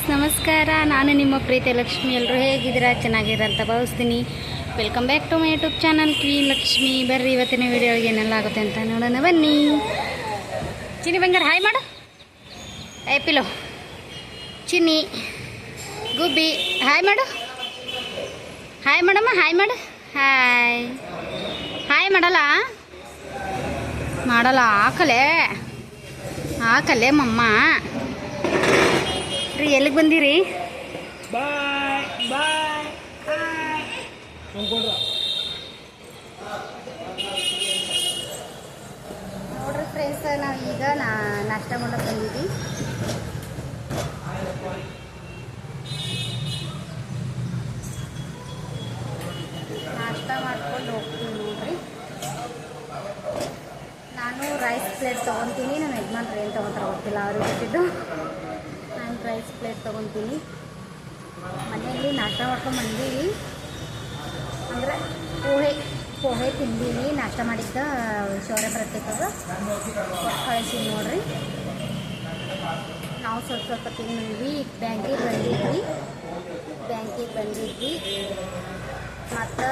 Friends, ನಮಸ್ಕಾರ. ನಾನು ನಿಮ್ಮ ಪ್ರೀತಿ ಲಕ್ಷ್ಮಿ. ಎಲ್ಲರೂ ಹೇಗಿದ್ದೀರಾ? ಚೆನ್ನಾಗಿರಂತ ಭಾವಿಸ್ತೀನಿ. Welcome back to my YouTube channel queen Lakshmi ಬರ್ರಿ, ಇವತ್ತಿನ ವೀಡಿಯೋಗೆ ಏನೆಲ್ಲ ಆಗುತ್ತೆ ಅಂತ ನೋಡೋಣ. ಬನ್ನಿ. ಚಿನ್ನಿ ಬಂಗಾರ, ಹಾಯ್ ಮಾಡು. ಪಿಲೋ. ಚಿನ್ನಿ, ಗುಬ್ಬಿ, ಹಾಯ್ ಮಾಡು. ಹಾಯ್ ಮಾಡಮ್ಮ, ಹಾಯ್ ಮಾಡು. ಹಾಯ್. ಹಾಯ್ ಮಾಡಲ್ಲ? ಮಾಡಲ್ಲ, ಆಕಲೆ. ಆಕಲೆ ಮಮ್ಮ. ರೀ ಎಲ್ಲಿಗೆ ಬಂದಿರಿ? ಬಾಯ್ ಬಾಯ್ ನೋಡ್ರಿ ಫ್ರೆಂಡ್ಸ್ ನಾವು ಈಗ ನಾ ನಾಷ್ಟ ಮಾಡಕ್ಕೆ ಬಂದಿದ್ದೀವಿ ನಾಷ್ಟ ಮಾಡ್ಕೊಂಡು ಹೋಗ್ತೀನಿ ನೋಡ್ರಿ. ನಾನು ರೈಸ್ ಪ್ಲೇಟ್ ತೊಗೊತೀನಿ ನಮ್ಮ ಯಜಮಾನ್ರು ಏನು ತೊಗೊತಾರೆ ಗೊತ್ತಿಲ್ಲ ಅವ್ರಿಗೆ ಗೊತ್ತಿದ್ದು ರೈಸ್ ಪ್ಲೇಟ್ ತೊಗೊತೀನಿ. ಮನೆಯಲ್ಲಿ ನಾಷ್ಟ ಮಾಡ್ಕೊಂಡು ಬಂದೀವಿ ಅಂದರೆ ಪೋಹೆ ಪೋಹೆ ತಿಂದೀವಿ. ನಾಷ್ಟ ಮಾಡಿದ್ದ ಶೌರ್ಯ ಪ್ರತ್ಯೇಕದ. ಕಳಿಸಿ ನೋಡ್ರಿ. ನಾವು ಸ್ವಲ್ಪ ಸ್ವಲ್ಪ ತಿಂದ್ವಿ ಬ್ಯಾಂಕಿಗೆ ಬಂದಿದ್ವಿ. ಬ್ಯಾಂಕಿಗೆ ಬಂದಿದ್ವಿ. ಮತ್ತು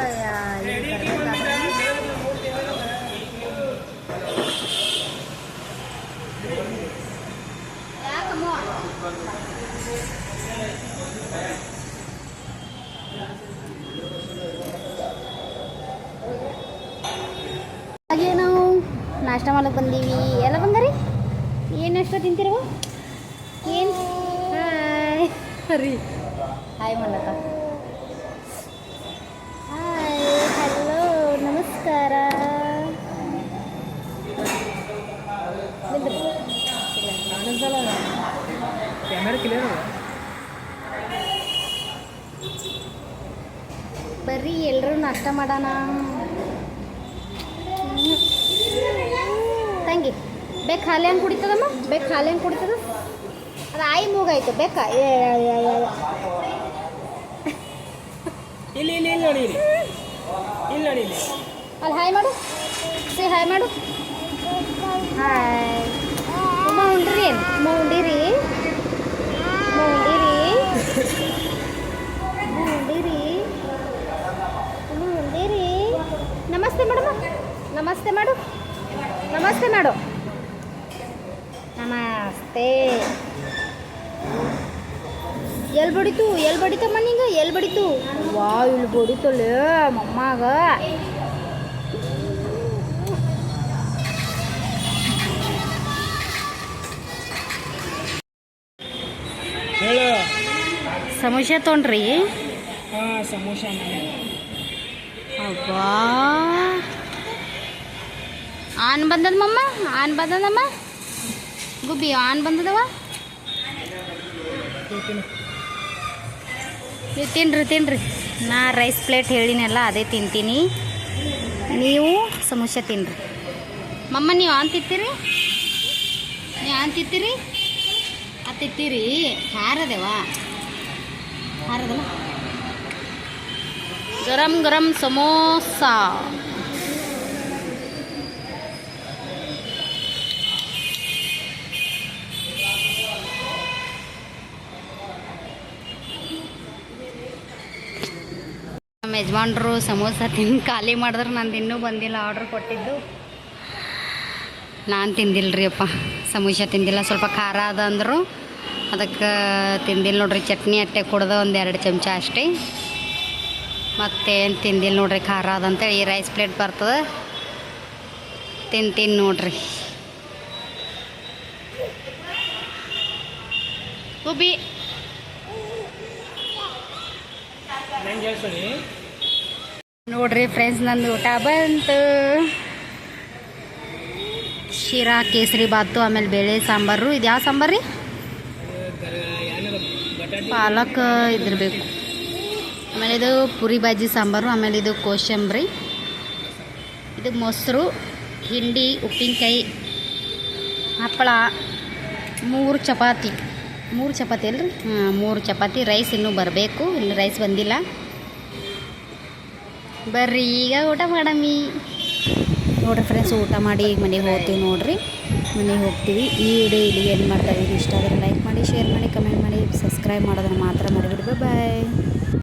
ಯಾಕಮ್ಮ ಹಾಗೆ ನಾವು ನಾಷ್ಟ ಮಾಡಕ್ಕೆ ಬಂದೀವಿ. ಎಲ್ಲ ಬಂದರಿ? ಏನು ನಾಷ್ಟ ತಿಂತಿರವ ಏನು? ಹಾಯ್ ಹಾಯ್ ಮಾಡಕ್ಕ ಹಾಯ್ ಹಲೋ ನಮಸ್ಕಾರ. ಬರ್ರಿ ಎಲ್ಲರೂ ನಾಷ್ಟ ಮಾಡೋಣ. ತಂಗಿ ಬೇಕು ಹಾಲು ಹಂಗೆ ಕುಡಿತದಮ್ಮ? ಬೇಕು ಹಾಲು ಹಂಗೆ ಕುಡಿತದ? ಅದು ಆಯಿ ಮೂಗಾಯ್ತು ಬೇಕಾ. ಇಲ್ಲಿ ಇಲ್ಲಿ ಇಲ್ಲಿ ನೋಡಿ ಇಲ್ಲಿ. ಇಲ್ಲಿ ನೋಡಿ ಇಲ್ಲಿ. ಅಲ್ಲಿ ಹಾಯ್ ಮಾಡು. ಸೇ ಹಾಯ್ ಮಾಡು. ಹಾಯ್. ಉಮ್ಮ ಉಂಡ್ರಿ ಏನು? ಉಮ್ಮ ಉಂಡಿರಿ ಉಮ್ಮ ಉಂಡಿರಿ ಉಮ್ಮ ಉಂಡಿರಿ ಉಮ್ಮ ಉಂಡಿರಿ ನಮಸ್ತೆ ಮೇಡಮ್ ನಮಸ್ತೆ ಮಾಡು. ನಮಸ್ತೆ ಮಾಡು. ನಮಸ್ತೆ. ಎಲ್ಲಿ ಬಡಿತು? ಎಲ್ಲಿ ಬಡಿತಮ್ಮ ನಿಂಗೆ ಎಲ್ಲಿ ಬಡಿತು? ವಾ ಇಲ್ಲಿ ಬಡಿತಲ್ಲ ಮಮ್ಮಾಗ. ಸಮೋಸ ತೊಗೊಂಡ್ರಿ? ಹಾಂ ಸಮೋಸ ಅಬ್ಬಾ ಆನ್ ಬಂದದ ಮಮ್ಮ ಆನ್ ಬಂದದಮ್ಮ? Gubbi on ಬಂದದವ? ನೀವು ತಿನ್ರಿ ತಿನ್ರಿ. ನಾ ರೈಸ್ ಪ್ಲೇಟ್ ಹೇಳಿನಲ್ಲ ಅದೇ ತಿಂತೀನಿ. ನೀವು ಸಮೋಸ ತಿನ್ರಿ. ಮಮ್ಮ ನೀವು ಆನ್ ತಿತ್ತೀರಿ ನೀವು ಆನ್ ತಿತ್ತೀರಿ ಆ ತಿತ್ತೀರಿ ಖಾರದೇವ ಖಾರದಲ್ಲ ಗರಂ ಗರಂ ಸಮೋಸ. ನಮ್ಮ ಯಜಮಾನ್ರು ಸಮೋಸ ತಿಂದು ಖಾಲಿ ಮಾಡಿದ್ರೆ ನಂದು ಇನ್ನೂ ಬಂದಿಲ್ಲ ಆರ್ಡ್ರ್ ಕೊಟ್ಟಿದ್ದು. ನಾನು ತಿಂದಿಲ್ಲ ರೀ ಅಪ್ಪ, ಸಮೋಸ ತಿಂದಿಲ್ಲ, ಸ್ವಲ್ಪ ಖಾರ ಅದ ಅಂದರು. ಅದಕ್ಕೆ ತಿಂದಿಲ್ಲ ನೋಡ್ರಿ, ಚಟ್ನಿ ಅಟ್ಟೆ ಕುಡ್ದು ಒಂದು ಎರಡು ಚಮಚ ಅಷ್ಟೇ. ಮತ್ತೇನು ತಿಂದಿಲ್ಲ ನೋಡ್ರಿ, ಖಾರ ಅದಂತೇಳಿ ಈ ರೈಸ್ ಪ್ಲೇಟ್ ಬರ್ತದೆ. ತಿಂತೀನಿ ನೋಡ್ರಿ. ಹೇಳ್ಸೋಡಿ ನೋಡ್ರಿ ಫ್ರೆಂಡ್ಸ್ ನಂದು ಊಟ ಬಂತು. ಶಿರಾ, ಕೇಸರಿ ಬಾತು, ಆಮೇಲೆ ಬೇಳೆ ಸಾಂಬಾರು. ಇದು ಯಾವ ಸಾಂಬಾರು ರೀ ಪಾಲಕ್ ಇದಿರಬೇಕು ಆಮೇಲೆ ಇದು ಪುರಿ ಬಾಜಿ ಸಾಂಬಾರು, ಆಮೇಲೆ ಇದು ಕೋಸಂಬರಿ ಇದು ಮೊಸರು, ಹಿಂಡಿ, ಉಪ್ಪಿನಕಾಯಿ, ಹಪ್ಪಳ, ಮೂರು ಚಪಾತಿ. ಮೂರು ಚಪಾತಿ ಅಲ್ರಿ? ಹಾಂ, ಮೂರು ಚಪಾತಿ. ರೈಸ್ ಇನ್ನೂ ಬರಬೇಕು. ಇಲ್ಲಿ ರೈಸ್ ಬಂದಿಲ್ಲ. ಬರ್ರಿ, ಈಗ ಊಟ ಮಾಡಮ್ಮಿ. ನೋಡ್ರಿ ಫ್ರೆಂಡ್ಸ್ ಊಟ ಮಾಡಿ ಈಗ ಮನೆಗೆ ಹೋಗ್ತೀವಿ ನೋಡ್ರಿ. ಮನೆಗೆ ಹೋಗ್ತೀವಿ. ಈ ವಿಡಿಯೋ ಇಲ್ಲಿ ಏನು ಮಾಡ್ತಾ ಇಷ್ಟ ಆದರೆ ಲೈಕ್ ಮಾಡಿ ಶೇರ್ ಮಾಡಿ ಕಮೆಂಟ್ ಮಾಡಿ ಸಬ್ಸ್ಕ್ರೈಬ್ ಮಾಡೋದನ್ನು ಮಾತ್ರ ಮಾಡಿಬಿಡಿ ಬಾಯ್